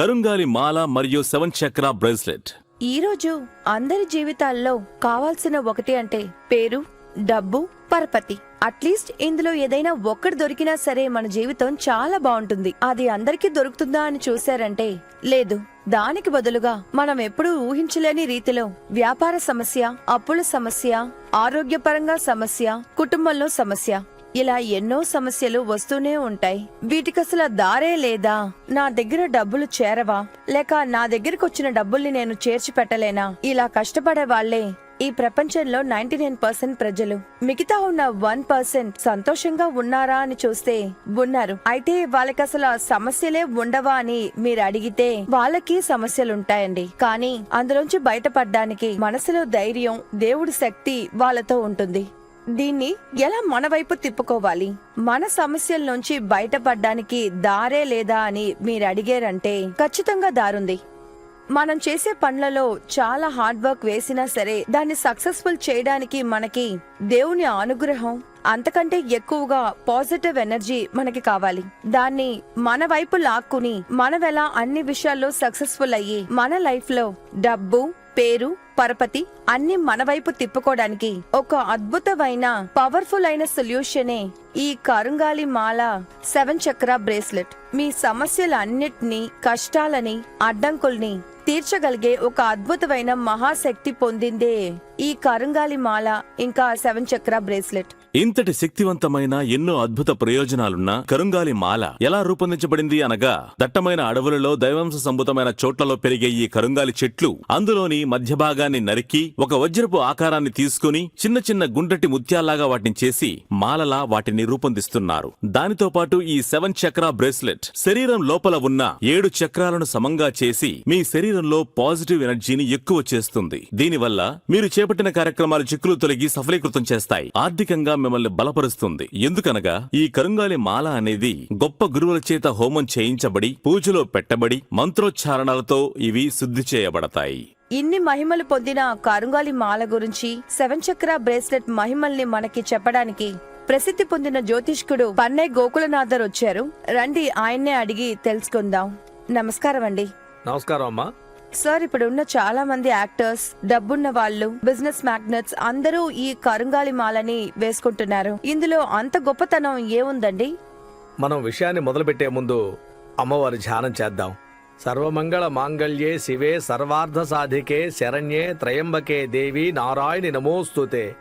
కరుంగాలి మాల మరియు సెవెన్ చక్ర బ్రేస్లెట్. ఈ రోజు అందరి జీవితాల్లో కావాల్సిన ఒకటి అంటే పేరు డబ్బు పరపతి. అట్లీస్ట్ ఇందులో ఏదైనా ఒక్కటి దొరికినా సరే మన జీవితం చాలా బాగుంటుంది. అది అందరికీ దొరుకుతుందా అని చూశారంటే లేదు. దానికి బదులుగా మనం ఎప్పుడూ ఊహించలేని రీతిలో వ్యాపార సమస్య అప్పుల సమస్య ఆరోగ్యపరంగా సమస్య కుటుంబంలో సమస్య ఇలా ఎన్నో సమస్యలు వస్తూనే ఉంటాయి. వీటికసలు దారే లేదా? నా దగ్గర డబ్బులు చేరవా? లేక నా దగ్గరకు వచ్చిన డబ్బుల్ని నేను చేర్చి పెట్టలేనా ఇలా కష్టపడే వాళ్ళే ఈ ప్రపంచంలో నైన్టీ నైన్ పర్సెంట్ ప్రజలు. మిగతా ఉన్న వన్ పర్సెంట్ సంతోషంగా ఉన్నారా అని చూస్తే ఉన్నారు. అయితే వాళ్ళకి అసలు సమస్యలే ఉండవా అని మీరు అడిగితే వాళ్ళకి సమస్యలుంటాయండి. కానీ అందులోంచి బయటపడడానికి మనసులో ధైర్యం దేవుడి శక్తి వాళ్ళతో ఉంటుంది. దీన్ని ఎలా మన వైపు తిప్పుకోవాలి? మన సమస్యల నుంచి బయటపడడానికి దారే లేదా అని మీరు అడిగారంటే ఖచ్చితంగా దారుంది. మనం చేసే పనులలో చాలా హార్డ్ వర్క్ వేసినా సరే దాన్ని సక్సెస్ఫుల్ చేయడానికి మనకి దేవుని అనుగ్రహం అంతకంటే ఎక్కువగా పాజిటివ్ ఎనర్జీ మనకి కావాలి. దాన్ని మన వైపు లాక్కుని మనమెలా అన్ని విషయాల్లో సక్సెస్ఫుల్ అయ్యి మన లైఫ్లో డబ్బు పేరు పరపతి అన్ని మన వైపు తిప్పుకోవడానికి ఒక అద్భుతమైన పవర్ఫుల్ అయిన సొల్యూషనే ఈ కరుంగాలి మాల సెవెన్ చక్ర బ్రేస్లెట్ మీ సమస్యలన్నిటినీ కష్టాలని అడ్డంకుల్ని తీర్చగలిగే ఒక అద్భుతమైన మహాశక్తి పొందిందే ఈ కరుంగాలి మాల ఇంకా సెవెన్ చక్ర బ్రేస్లెట్. ఇంతటి శక్తివంతమైన ఎన్నో అద్భుత ప్రయోజనాలున్న కరుంగాలి మాల ఎలా రూపొందించబడింది అనగా దట్టమైన అడవులలో దైవంశ సంభూతమైన చోట్లలో పెరిగే ఈ కరుంగాలి చెట్లు అందులోని మధ్య భాగాన్ని నరికి ఒక వజ్రపు ఆకారాన్ని తీసుకుని చిన్న చిన్న గుండ్రటి ముత్యాల్లాగా వాటిని చేసి మాలలా వాటిని రూపొందిస్తున్నారు. దానితో పాటు ఈ సెవెన్ చక్ర బ్రేస్లెట్ శరీరం లోపల ఉన్న ఏడు చక్రాలను సమంగా చేసి మీ శరీరం శరీరంలో పాజిటివ్ ఎనర్జీని ఎక్కువ చేస్తుంది. దీనివల్ల మీరు చేపట్టిన కార్యక్రమాలు చిక్కులు తొలగి సఫలీకృతం చేస్తాయి. ఆర్థికంగా మిమ్మల్ని బలపరుస్తుంది. ఎందుకనగా ఈ కరుంగాలి మాల అనేది గొప్ప గురువుల చేత హోమం చేయించబడి పూజలో పెట్టబడి మంత్రోచ్చారణలతో ఇవి శుద్ధి చేయబడతాయి. ఇన్ని మహిమలు పొందిన కరుంగాలి మాల గురించి సెవెన్ చక్ర బ్రేస్లెట్ మహిమల్ని మనకి చెప్పడానికి ప్రసిద్ధి పొందిన జ్యోతిష్కుడు పన్నై గోకులనాథర్ వచ్చారు రండి ఆయన్నే అడిగి తెలుసుకుందాం. నమస్కారం అండి నమస్కారం అమ్మా. సార్ ఇప్పుడు ఉన్న చాలా మంది యాక్టర్స్ డబ్బున్న వాళ్ళు బిజినెస్ మ్యాగ్నెట్స్ అందరూ ఈ కరుంగాలి మాలని వేసుకుంటున్నారు. ఇందులో అంత గొప్పతనం ఏముందండి? మనం విషయాన్ని మొదలుపెట్టే ముందు అమ్మవారి ధ్యానం చేద్దాం. సర్వమంగళ మాంగళ్యే శివే సర్వార్థ సాధికే శరణ్యే త్రయంబకే దేవి నారాయణి నమోస్తుతే.